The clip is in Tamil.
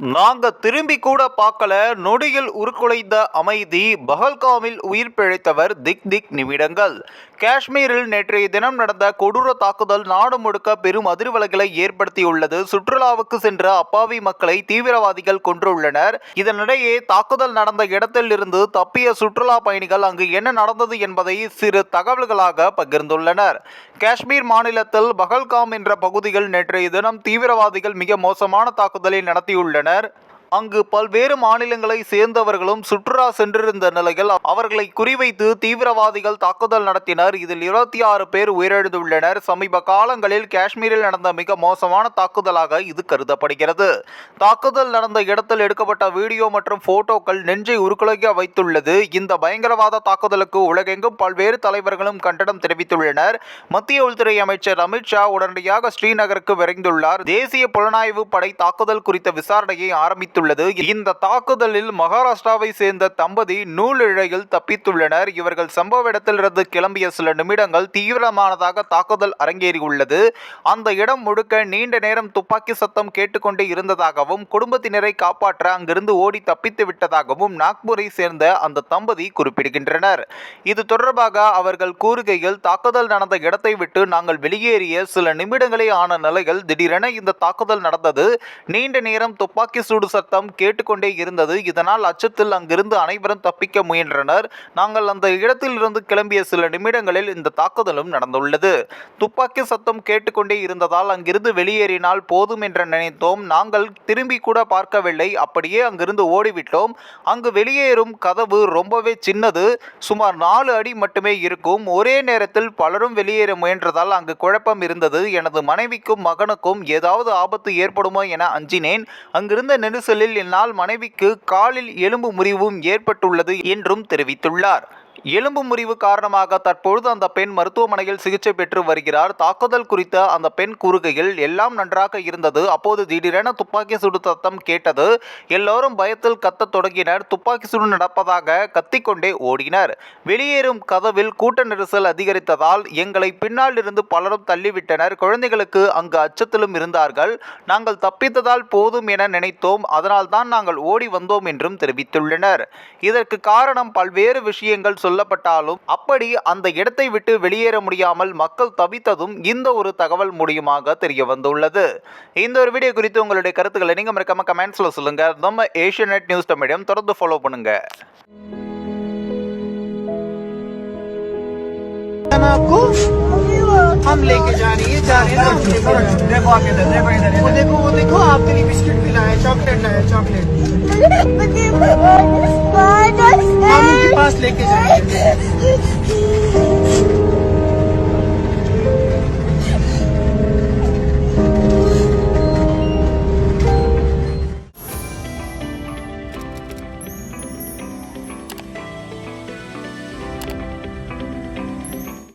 நாங்க திரும்பி கூட பார்க்கல. நொடியில் உருக்குலைந்த அமைதி பஹல்காமில் உயிர் பிழைத்தவர் திக் திக் நிமிடங்கள். காஷ்மீரில் நேற்றைய தினம் நடந்த கொடூர தாக்குதல் நாடு முழுக்க பெரும் அதிர்வலைகளை ஏற்படுத்தியுள்ளது. சுற்றுலாவுக்கு சென்ற அப்பாவி மக்களை தீவிரவாதிகள் கொன்றுள்ளனர். இதனிடையே தாக்குதல் நடந்த இடத்தில் இருந்து தப்பிய சுற்றுலா பயணிகள் அங்கு என்ன நடந்தது என்பதை சிறு தகவல்களாக பகிர்ந்துள்ளனர். காஷ்மீர் மாநிலத்தில் பஹல்காம் என்ற பகுதியில் நேற்றைய தினம் தீவிரவாதிகள் மிக மோசமான தாக்குதலை நடத்தியுள்ளனர். ஆர்டர் அங்கு பல்வேறு மாநிலங்களை சேர்ந்தவர்களும் சுற்றுலா சென்றிருந்த நிலையில் அவர்களை குறிவைத்து தீவிரவாதிகள் தாக்குதல் நடத்தினர். இதில் இருபத்தி ஆறு பேர் உயிரிழந்துள்ளனர். சமீப காலங்களில் காஷ்மீரில் நடந்த மிக மோசமான தாக்குதலாக இது கருதப்படுகிறது. தாக்குதல் நடந்த இடத்தில் எடுக்கப்பட்ட வீடியோ மற்றும் போட்டோக்கள் நெஞ்சை உருக்குலைக்க வைத்துள்ளது. இந்த பயங்கரவாத தாக்குதலுக்கு உலகெங்கும் பல்வேறு தலைவர்களும் கண்டனம் தெரிவித்துள்ளனர். மத்திய உள்துறை அமைச்சர் அமித்ஷா உடனடியாக ஸ்ரீநகருக்கு விரைந்துள்ளார். தேசிய புலனாய்வு படை தாக்குதல் குறித்த விசாரணையை ஆரம்பித்து தெரிவித்துள்ளது இந்த தாக்குதலில் மகாராஷ்டிராவை சேர்ந்த தம்பதி நூலிழையில் தப்பித்துள்ளனர். இவர்கள் சம்பவ இடத்திலிருந்து கிளம்பிய சில நிமிடங்கள் தீவிரமானதாக தாக்குதல் அரங்கேறியுள்ளது. அந்த இடம் முழுக்க நீண்ட நேரம் துப்பாக்கி சத்தம் கேட்டுக்கொண்டே இருந்ததாகவும் குடும்பத்தினரை காப்பாற்ற அங்கிருந்து ஓடி தப்பித்து விட்டதாகவும் நாக்பூரை சேர்ந்த அந்த தம்பதி குறிப்பிடுகின்றனர். இது தொடர்பாக அவர்கள் கூறுகையில் தாக்குதல் நடந்த இடத்தை விட்டு நாங்கள் வெளியேறிய சில நிமிடங்களே ஆன நிலையில் திடீரென இந்த தாக்குதல் நடந்தது. நீண்ட நேரம் துப்பாக்கி சூடு சத்தம் கேட்டுக்கொண்டே இருந்தது. இதனால் அச்சத்தில் அங்கிருந்து அனைவரும் தப்பிக்க முயன்றனர். நாங்கள் அந்த இடத்தில் இருந்து கிளம்பிய சில நிமிடங்களில் இந்த தாக்குதலும் நடந்துள்ளது. துப்பாக்கி சத்தம் கேட்டுக்கொண்டே இருந்ததால் அங்கிருந்து வெளியேறினால் போதும் என்று நினைத்தோம். நாங்கள் திரும்பி கூட பார்க்கவில்லை. அப்படியே அங்கிருந்து ஓடிவிட்டோம். அங்கு வெளியேறும் கதவு ரொம்பவே சின்னது. சுமார் நாலு அடி மட்டுமே இருக்கும். ஒரே நேரத்தில் பலரும் வெளியேற முயன்றதால் அங்கு குழப்பம் இருந்தது. எனது மனைவிக்கும் மகனுக்கும் ஏதாவது ஆபத்து ஏற்படுமோ என அஞ்சினேன். அங்கிருந்த நெரிசலில் என்னால் மனைவிக்கு காலில் எலும்பு முறிவும் ஏற்பட்டுள்ளது என்றும் தெரிவித்துள்ளார். எலும்பு முறிவு காரணமாக தற்பொழுது அந்த பெண் மருத்துவமனையில் சிகிச்சை பெற்று வருகிறார். தாக்குதல் குறித்த அந்த பெண் கூறுகையில் எல்லாம் நன்றாக இருந்தது. அப்போது திடீரென துப்பாக்கி சுடு சத்தம் கேட்டது. எல்லோரும் பயத்தில் கத்தத் தொடங்கினர். துப்பாக்கி சூடு நடப்பதாக கத்திக்கொண்டே ஓடினர். வெளியேறும் கதவில் கூட்ட நெரிசல் அதிகரித்ததால் எங்களை பின்னால் இருந்து பலரும் தள்ளிவிட்டனர். குழந்தைகளுக்கு அங்கு அச்சத்திலும் இருந்தார்கள். நாங்கள் தப்பித்ததால் போதும் என நினைத்தோம். அதனால்தான் நாங்கள் ஓடி வந்தோம் என்றும் தெரிவித்துள்ளனர். இதற்கு காரணம் பல்வேறு விஷயங்கள் சொல்லப்பட்டாலும் அப்படி அந்த இடத்தை விட்டு வெளியேற முடியாமல் மக்கள் தவித்ததும் இந்த ஒரு தகவல் மூலியமாக தெரிய வந்துள்ளது இந்த ஒரு வீடியோ குறித்து உங்களுடைய கருத்துக்களை நீங்க மறக்காம கமெண்ட்ஸ்ல சொல்லுங்க நம்ம ஏஷியன் நெட் நியூஸ் தமிழையும் தொடர்ந்து ஃபாலோ பண்ணுங்க आपको हम लेके जा रही है जा रहे हैं ना देखो देखो आके इधर देखो इधर वो देखो वो देखो आपके लिए बिस्किट भी लाया चॉकलेट लाया चॉकलेट lecker.